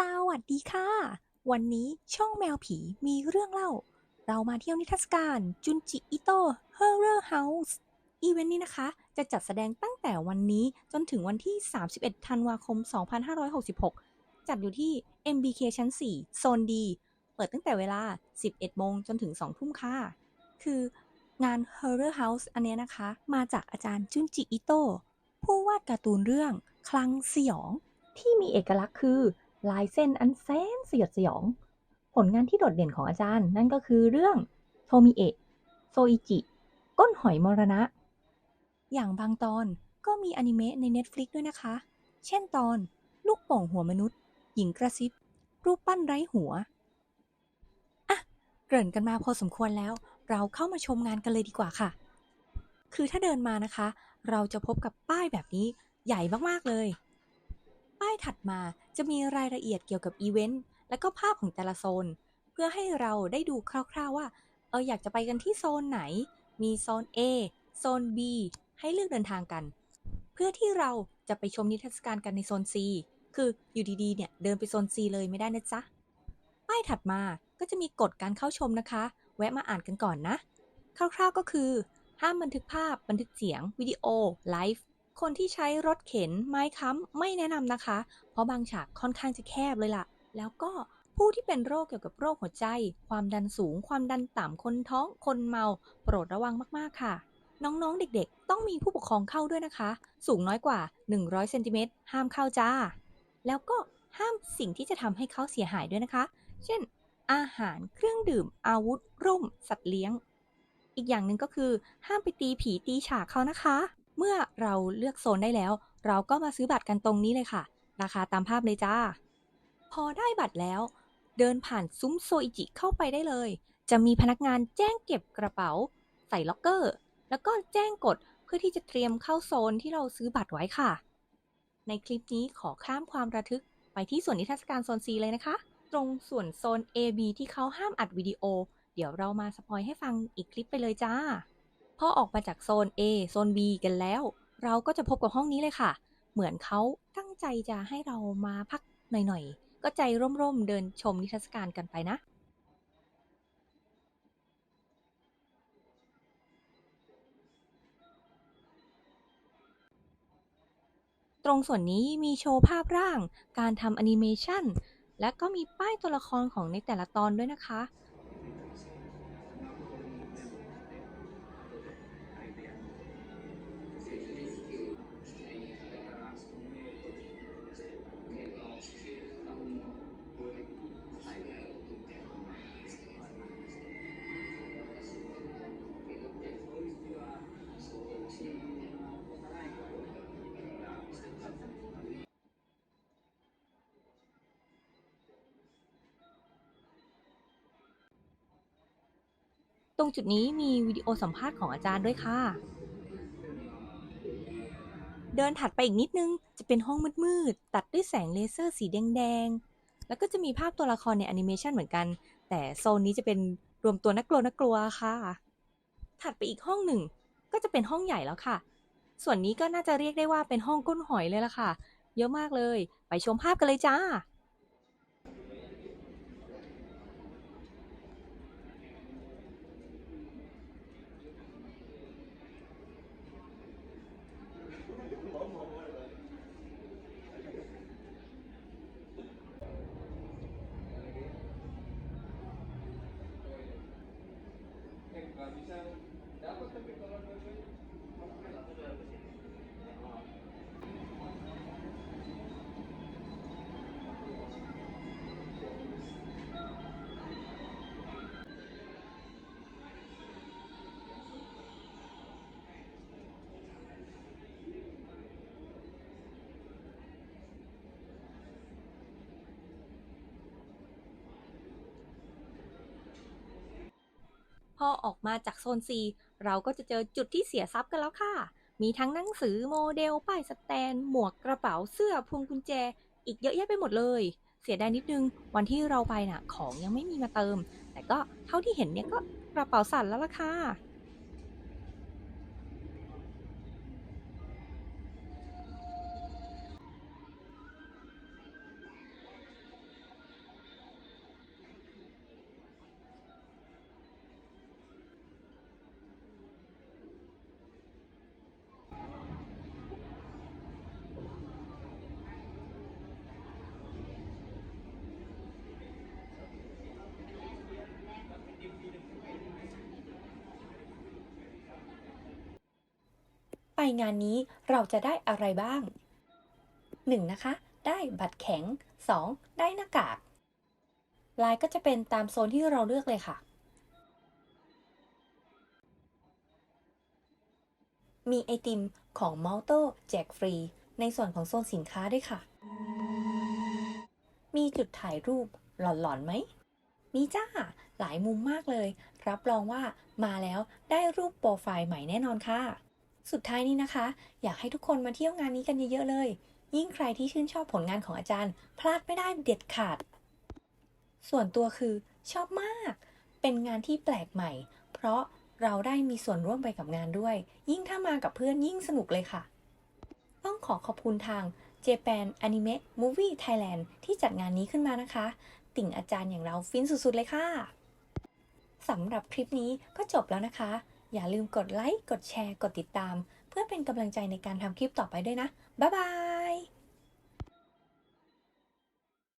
สวัสดีค่ะ วันนี้ช่องแมวผีมีเรื่องเล่า เรามาเที่ยวนิทรรศการจุนจิอิโตะ Horror House อีเวนต์นี้นะคะ จะจัดแสดงตั้งแต่วันนี้จนถึงวันที่ 31 ธันวาคม 2566 จัดอยู่ที่ MBK ชั้น 4 โซนดี เปิดตั้งแต่เวลา 11 โมงจนถึง 2 ทุ่มค่ะ คืองาน Horror House อันเนี้ยนะคะ มาจากอาจารย์จุนจิอิโตผู้วาดการ์ตูนเรื่อง คลังสยอง ที่มีเอกลักษณ์คือ ลายเส้นอันแสนสยดสยอง ผลงานที่โดดเด่นของอาจารย์ นั่นก็คือเรื่องโทมิเอะโซอิจิ ก้นหอยมรณะ อย่างบางตอนก็มีอนิเมะใน Netflix ด้วยนะคะ เช่นตอน ลูกโป่งหัวมนุษย์ หญิงกระซิบ รูปปั้นไร้หัวอะเกริ่นกันมาพอสมควรแล้ว เราเข้ามาชมงานกันเลยดีกว่าค่ะ คือถ้าเดินมานะคะ เราจะพบกับป้ายแบบนี้ใหญ่มากๆเลย ป้ายถัดมาจะมีรายละเอียดเกี่ยวกับอีเวนต์และก็ภาพของแต่ละโซน เพื่อให้เราได้ดูคร่าวๆว่า เอออยากจะไปกันที่โซนไหน มีโซน A โซน B ให้เลือกเดินทางกัน เพื่อที่เราจะไปชมนิทรรศการกันในโซน C คืออยู่ดีๆเนี่ยเดินไปโซน C เลยไม่ได้นะจ๊ะ ป้ายถัดมาก็จะมีกฎการเข้าชมนะคะ แวะมาอ่านกันก่อนนะ คร่าวๆก็คือ ห้ามบันทึกภาพ บันทึกเสียง วิดีโอ ไลฟ์ คนที่ใช้รถเข็นไม้ค้ำไม่แนะนำนะคะ เพราะบางฉากค่อนข้างจะแคบเลยล่ะ แล้วก็ผู้ที่เป็นโรคเกี่ยวกับโรคหัวใจ ความดันสูง ความดันต่ำ คนท้อง คนเมา โปรดระวังมากๆค่ะ น้องๆ เด็กๆ ต้องมีผู้ปกครองเข้าด้วยนะคะ สูงน้อยกว่า 100เซนติเมตรห้ามเข้าจ้า แล้วก็ห้ามสิ่งที่จะทำให้เขาเสียหายด้วยนะคะ เช่น อาหาร เครื่องดื่ม อาวุธ ร่ม สัตว์เลี้ยง อีกอย่างหนึ่งก็คือ ห้ามไปตีผีตีฉากเขานะคะ เมื่อเราเลือกโซนได้แล้ว เราก็มาซื้อบัตรกันตรงนี้เลยค่ะ ราคาตามภาพเลยจ้า พอได้บัตรแล้ว เดินผ่านซุ้มโซอิจิเข้าไปได้เลย จะมีพนักงานแจ้งเก็บกระเป๋า ใส่ล็อกเกอร์ แล้วก็แจ้งกดเพื่อที่จะเตรียมเข้าโซนที่เราซื้อบัตรไว้ค่ะ ในคลิปนี้ขอข้ามความระทึกไปที่ส่วนนิทรรศการโซน C เลยนะคะ ตรงส่วนโซน AB ที่เขาห้ามอัดวิดีโอ เดี๋ยวเรามาสปอยให้ฟังอีกคลิปไปเลยจ้า พอออกมาจากโซน A โซน B กันแล้ว เราก็จะพบกับห้องนี้เลยค่ะ เหมือนเขาตั้งใจจะให้เรามาพักหน่อยๆ ก็ใจร่มๆ เดินชมนิทรรศการกันไปนะ ตรงส่วนนี้มีโชว์ภาพร่าง การทำแอนิเมชันและก็มีป้ายตัวละครของในแต่ละตอนด้วยนะคะ ตรงจุดนี้มีวิดีโอสัมภาษณ์ของอาจารย์ด้วยค่ะ เดินถัดไปอีกนิดนึง จะเป็นห้องมืดๆ ตัดด้วยแสงเลเซอร์สีแดงๆ แล้วก็จะมีภาพตัวละครในแอนิเมชันเหมือนกัน แต่โซนนี้จะเป็นรวมตัวนักกลัวนักกลัวค่ะ ถัดไปอีกห้องหนึ่ง ก็จะเป็นห้องใหญ่แล้วค่ะ ส่วนนี้ก็น่าจะเรียกได้ว่าเป็นห้องก้นหอยเลยล่ะค่ะ เยอะมากเลย ไปชมภาพกันเลยจ้า bisa dapat tapi kalau dua-duanya พอออกมาจากโซน C เราก็จะเจอจุดที่เสียทรัพย์กันแล้วค่ะ มีทั้งหนังสือโมเดล ป้ายสแตน หมวกกระเป๋าเสื้อพวงกุญแจ อีกเยอะแยะไปหมดเลย เสียดายนิดนึง วันที่เราไปน่ะของยังไม่มีมาเติม แต่ก็เท่าที่เห็นเนี่ยก็กระเป๋าสั่นแล้วล่ะค่ะ งานนี้เราจะได้อะไรบ้าง 1. นะคะ ได้บัตรแข็ง 2. ได้หน้ากาก ลายก็จะเป็นตามโซนที่เราเลือกเลยค่ะ มีไอติมของ m a l t o แจกฟรี ในส่วนของโซนสินค้าด้วยค่ะ มีจุดถ่ายรูปหลอนๆไหมมีจ้า หลายมุมมากเลย รับรองว่ามาแล้วได้รูปโปรไฟล์ใหม่แน่นอนค่ะ สุดท้ายนี้นะคะ อยากให้ทุกคนมาเที่ยวงานนี้กันเยอะๆเลย ยิ่งใครที่ชื่นชอบผลงานของอาจารย์ พลาดไม่ได้เด็ดขาด ส่วนตัวคือชอบมาก เป็นงานที่แปลกใหม่ เพราะเราได้มีส่วนร่วมไปกับงานด้วย ยิ่งถ้ามากับเพื่อนยิ่งสนุกเลยค่ะ ต้องขอขอบคุณทาง Japan Anime Movie Thailand ที่จัดงานนี้ขึ้นมานะคะ ติ่งอาจารย์อย่างเราฟินสุดๆเลยค่ะสำหรับคลิปนี้ก็จบแล้วนะคะ อย่าลืมกดไลค์ กดแชร์ กดติดตาม เพื่อเป็นกำลังใจในการทำคลิปต่อไปด้วยนะ บ๊ายบาย